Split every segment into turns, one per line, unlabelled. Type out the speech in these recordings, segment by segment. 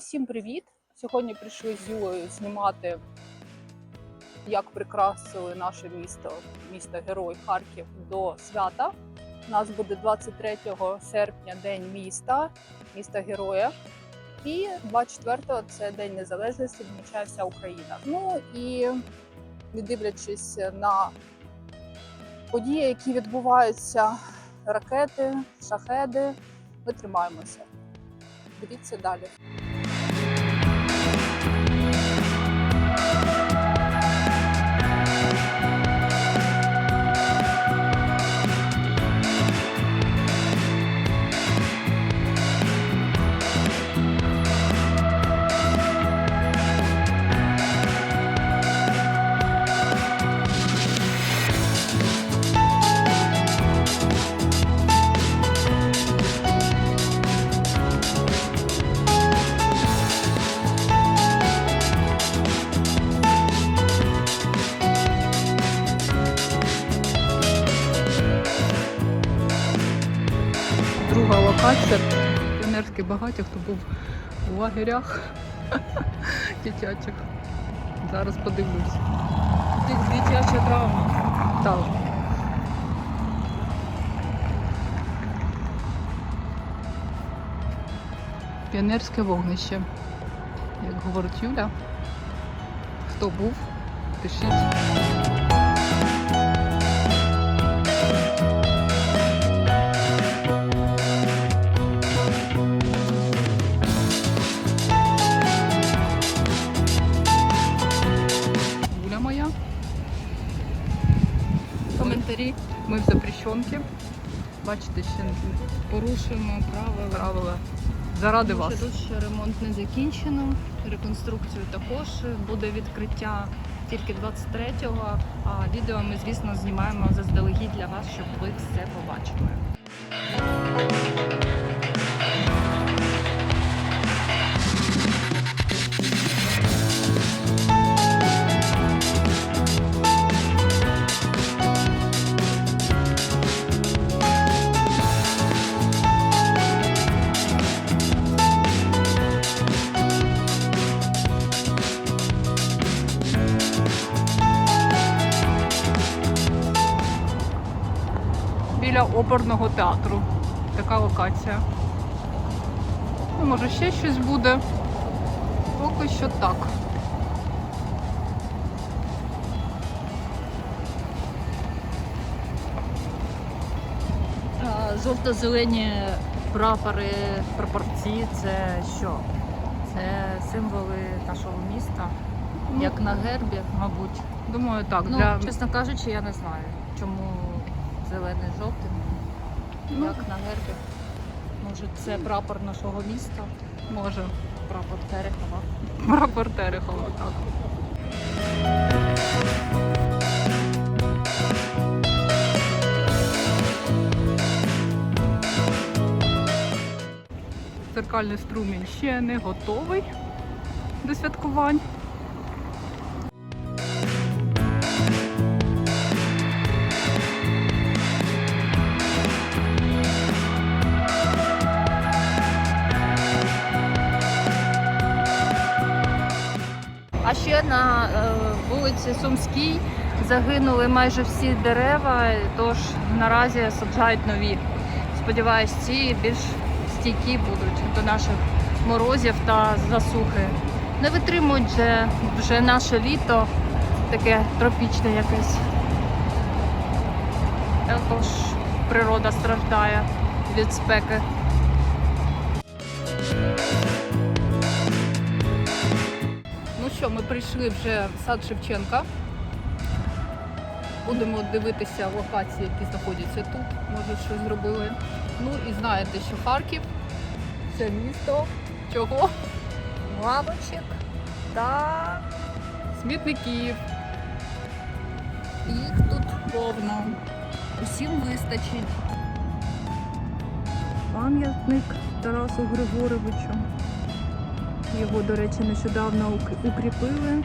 Усім привіт! Сьогодні прийшли з Юлею знімати, як прикрасили наше місто, місто Герой Харків до свята. У нас буде 23 серпня День міста, міста Героя. І 24-го це День Незалежності, відмічає вся Україна. Ну і не дивлячись на події, які відбуваються, ракети, шахеди, ми тримаємося. Дивіться далі. Багаття, хто був у лагерях дитячих. Зараз подивлюсь.
Дитяча травма.
Так. Піонерське вогнище. Як говорить Юля. Хто був, пишіть.
Коментарі.
Ми в запрещенці. Бачите, ще
Порушуємо правила.
правила. Заради
Тому
вас.
що Тут ще ремонт не закінчено. Реконструкцію також буде відкриття тільки 23-го. А відео ми, звісно, знімаємо заздалегідь для вас, щоб ви все побачили.
Оперного театру. Така локація. Ну, може ще щось буде. Поки що так.
Жовто-зелені прапори, прапорці це що? Це символи нашого міста,
Ну,
як на гербі, мабуть.
Думаю, так.
Ну,
для...
чесно кажучи, я не знаю, чому зелений жовтий. Як на гербі. Може, це прапор нашого міста,
Може.
прапор Терехова.
Прапор Терехова, так. Церкальний струмінь ще не готовий до святкувань.
На е, вулиці Сумській загинули майже всі дерева, тож наразі саджають нові. Сподіваюсь, ці більш стійкі будуть до наших морозів та засухи. Не витримують вже, вже наше літо, таке тропічне якесь. Також природа страждає від спеки.
Що, ми прийшли вже в сад Шевченка. Будемо дивитися локації, які знаходяться тут. Може, щось зробили. Ну і знаєте, що Харків це місто чого?
Лавочок та
Смітників.
їх тут повно. Усім вистачить. Пам'ятник Тарасу Григоровичу. Його, до речі, нещодавно укріпили.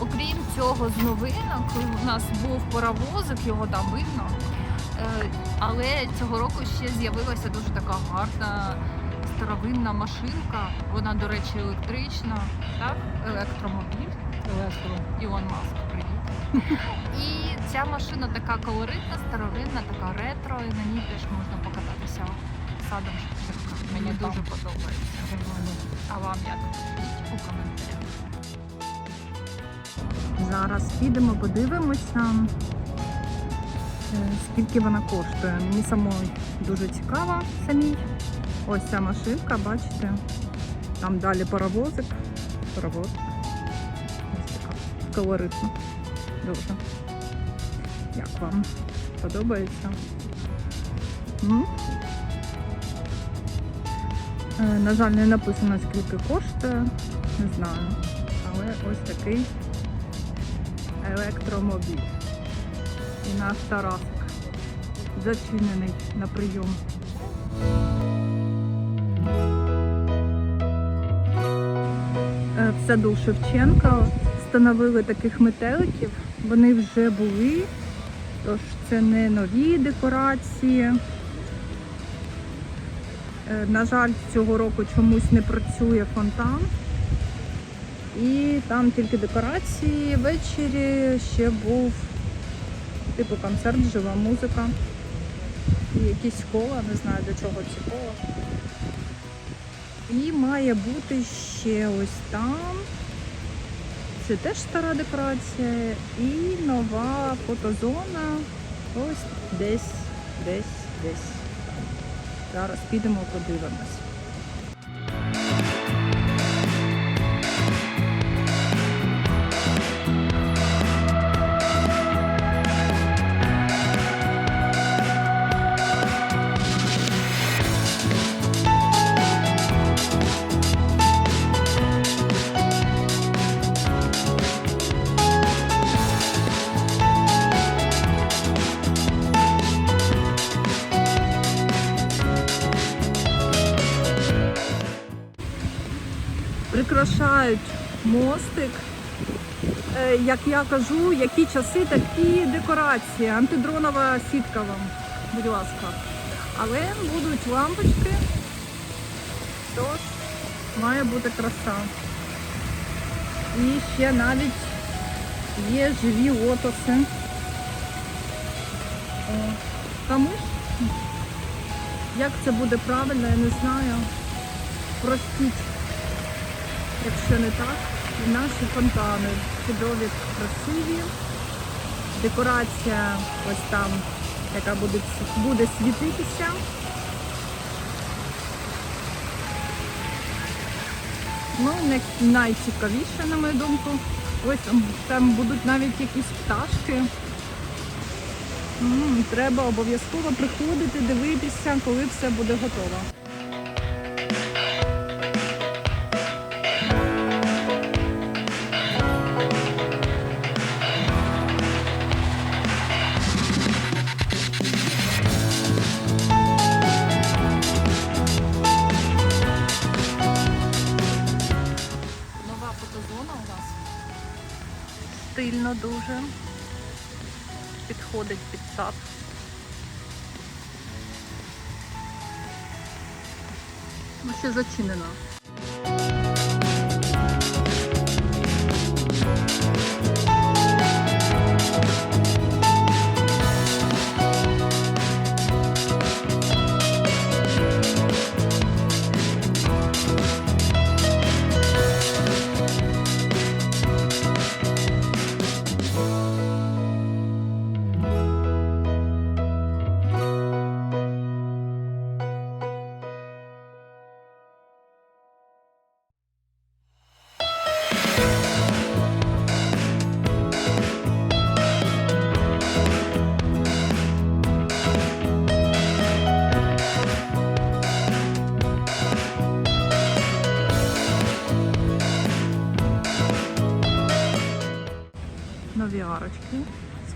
Окрім цього,
з новинок. У нас був паровозик, його там видно. Е, Але цього року ще з'явилася дуже така гарна старовинна машинка. Вона, до речі, електрична, так? Електромобіль. Електро. Ілон Маск. І ця машина така колоритна, старовинна, така ретро, і на ній теж можна покататися садом Шевченка. Мені дуже подобається. А вам як? Пишіть у коментарях.
Зараз підемо, подивимося, е, скільки вона коштує. Мені самої дуже цікаво самій. Ось ця машинка, бачите? Там далі паровозик. Паровоз. Ось така колоритна. Дуже. Як вам? Подобається? М? Е, На жаль, не написано скільки коштує, не знаю. Але ось такий електромобіль. І наш Тарасик зачинений на прийом. Е, В саду Шевченка встановили таких метеликів. Вони вже були, тож це не нові декорації. Е, На жаль, цього року чомусь не працює фонтан. І там тільки декорації. Ввечері ще був типу концерт, жива музика. І якісь кола, не знаю для чого ці кола. І має бути ще ось там. Це теж стара декорація. І нова фотозона. Ось десь, десь, десь. Зараз підемо подивимось. Прикрашають мостик. Е, Як я кажу, які часи, такі декорації. Антидронова сітка вам, будь ласка. Але будуть лампочки, тож має бути краса. І ще навіть є живі лотоси. Тому ж, як це буде правильно, я не знаю. Простіть якщо не так, і наші фонтани чудові, красиві. Декорація ось там, яка буде, буде світитися. Ну, найцікавіше, на мою думку. Ось там, будуть навіть якісь пташки. Треба обов'язково приходити, дивитися, коли все буде готово. Стильно дуже. Підходить під сад. Ну, ще зачинено.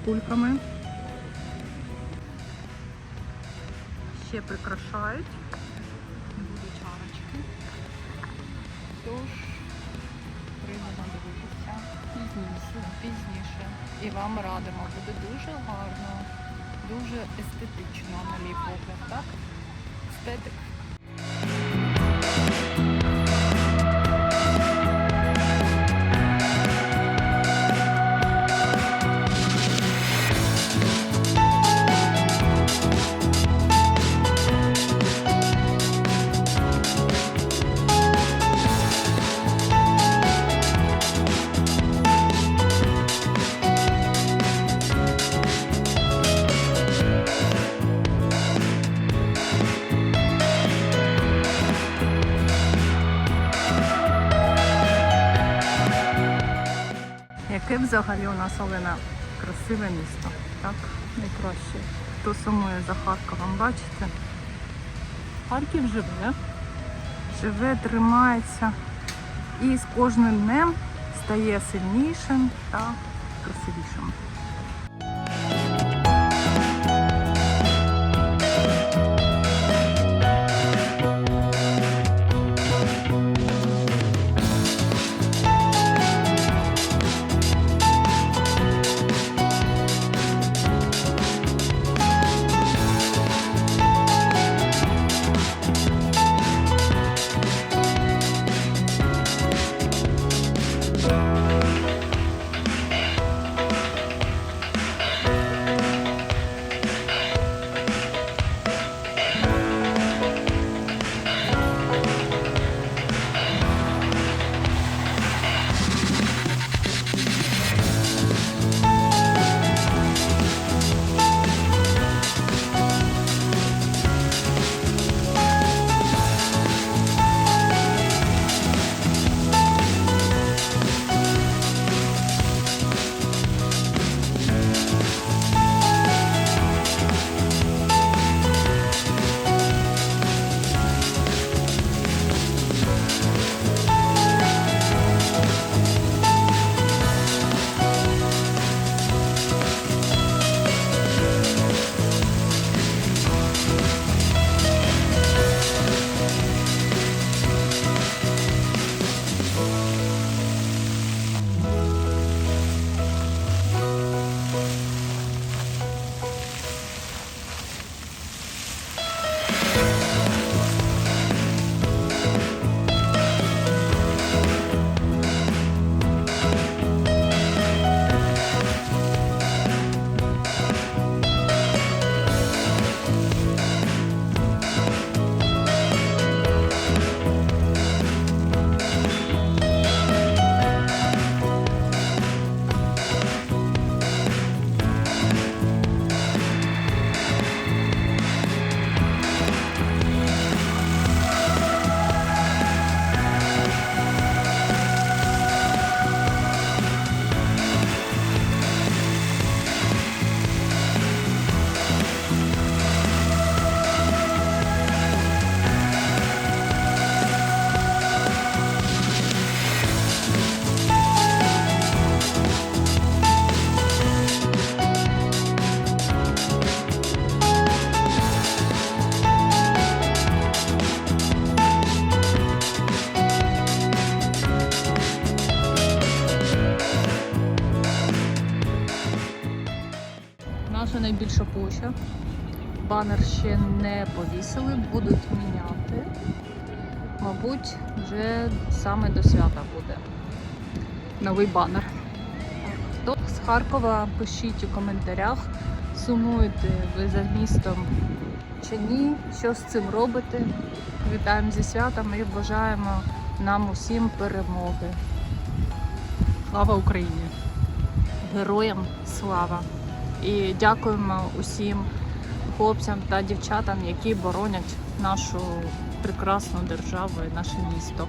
Кульками. Ще прикрашають.
Будуть арочки. Тож, прийдемо дивитися.
пізніше, пізніше. І вам радимо, буде дуже гарно, дуже естетично на мій погляд, так? Естетик.
Взагалі у нас Олена красиве місто, так? Найкраще. Хто сумує за Харковом, бачите? Харків живе, живе, тримається і з кожним днем стає сильнішим та красивішим.
Банер ще не повісили, будуть міняти. Мабуть, вже саме до свята буде новий банер. Хто з Харкова, пишіть у коментарях, сумуєте ви за містом чи ні, що з цим робите. Вітаємо зі святом і бажаємо нам усім перемоги. Слава Україні! Героям слава! І дякуємо усім хлопцям та дівчатам, які боронять нашу прекрасну державу і наше місто.